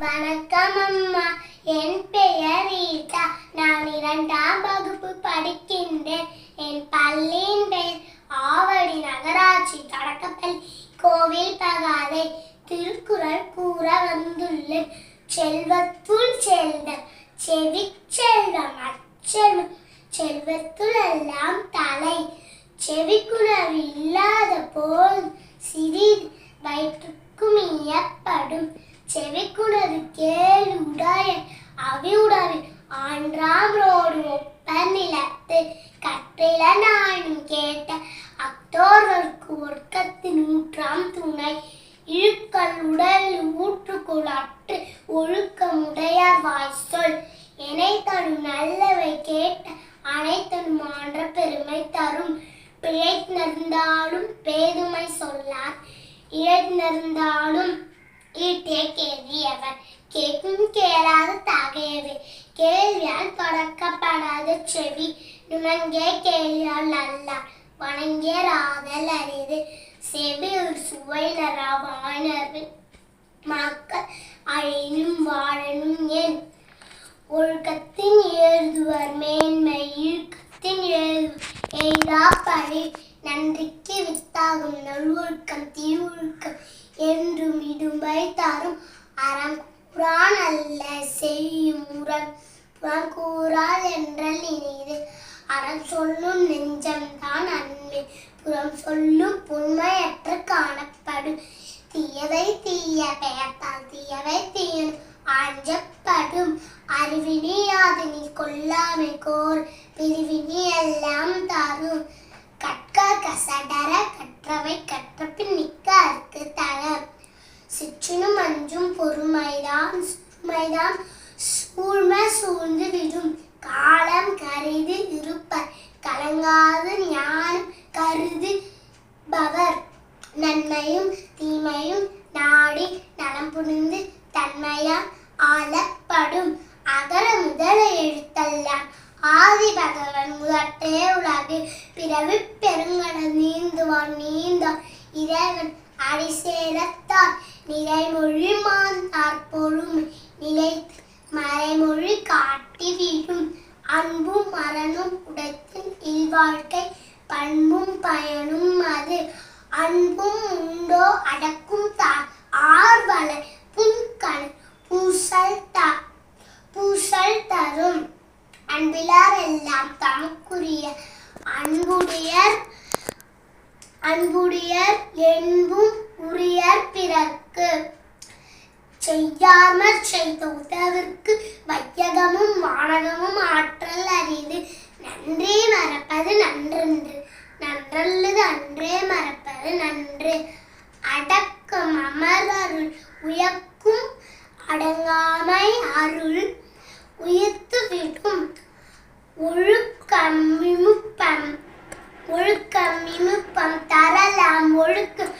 வணக்கம் அம்மா. என் பெயர் ரீதா நான் இரண்டாம் வகுப்பு படிக்கின்றேன். என் பள்ளியின் பெயர் ஆவடி நகராட்சி தொடக்கப்பள்ளி. கோவில் பகாதை திருக்குறள் கூற வந்துள்ளேன். செல்வத்துள் செல்வ செவி செல்வம் அச்செல்வம். செல்வத்துள் எல்லாம் தலை செவிக்குணர்வு இல்லாத போல் சிறிது வயிற்றுக்கும் இயப்படும் செவிக்குணர்வு கேள் அவி அவியுடவி ஆன்றாம் ரோடு ஒப்ப நிலத்து கற்றில நானும் கேட்ட அத்தோர்களுக்கு ஒர்க்கத்தின் நூற்றாம் துணை. இழுக்கல் உடல் ஊற்றுக்குள் அற்று ஒழுக்கமுடையார் வாய் சொல் இணைத்தனும் நல்லவை கேட்ட அனைத்தனும் ஆன்ற பெருமை தரும். பிழைத்திருந்தாலும் பேதுமை சொல்லார் இழைத்திருந்தாலும் ஈட்டே கேள்வியவர் கேட்கும் கேளாத தகையது கேள்வியால் தொடக்கப்படாத செவி. நுணங்கே கேள்வியால் அல்ல. வணங்கிய ராதல் அரிது. செவி ஒரு சுவை மக்கள் அழினும் வாழனும் என். ஒழுக்கத்தின் எழுதுவர் மேன்மை இழுக்கத்தின் எழுது எய்தா பழி நன்றிக்கு வித்தாகும். நல்லொழுக்கம் தீவொழுக்கம் என்றும் இடும்பை தரும் அறம் கூறான் அல்ல செய்யும் உரம் புறம் கூறால் என்றல் இனிது. அறம் சொல்லும் நெஞ்சம்தான் அன்பு புறம் சொல்லும் புண்மையற்று காணப்படும். தீயவை தீய பெயர்த்தால் தீயவை தீயன் அஞ்சப்படும் அறிவினி அதனை கொல்லாமை கோர் பிரிவினி எல்லாம் தரும். கசடர கற்றவை கற்றபின் மிக்க அற்கு தர சிற்றினும் அஞ்சும் பொறுமைதான் சுற்றுமைதான் சூழ்ம சூழ்ந்து விடும். காலம் கருதி இருப்பர் கலங்காது ஞானம் கருது பவர். நன்மையும் தீமையும் நாடி நலம் புரிந்து தன்மையால் ஆளப்படும். அகர முதல எழுத்தெல்லாம் ஆதி பகவன் முதற்றே உலகு பிறவி இறைவன் அடிசேரத்தார் நிறைமொழி மாந்தார் பொறுமை நிலைத்து மறைமொழி காட்டி வீழும் அன்பும் மரணும் உடைத்தின் இல்வாழ்க்கை பண்பும் பயனும் அது. அன்பும் உண்டோ அடக்கும் தார் ஆர்வல புன்கண் பூசல் த பூசல் தரும். அன்பிலார் எல்லாம் தமக்குரிய அன்புடையர் அன்புடையர் என்பும் உரியர் பிறர்க்கு. செய்யாமற் செய்த உதவிற்கு வையகமும் வானகமும் ஆற்றல் அறிது நன்றே மறப்பது நன்றென்று. நன்றல்லது அன்றே மறப்பது நன்று. அடக்கம் அமர் அருள் உயக்கும் அடங்காமை அருள் உயிர்த்து விடும் ஒழுக்கம் ஒழுக்கம் இமுக்கம் தரலாம் ஒழுக்கம்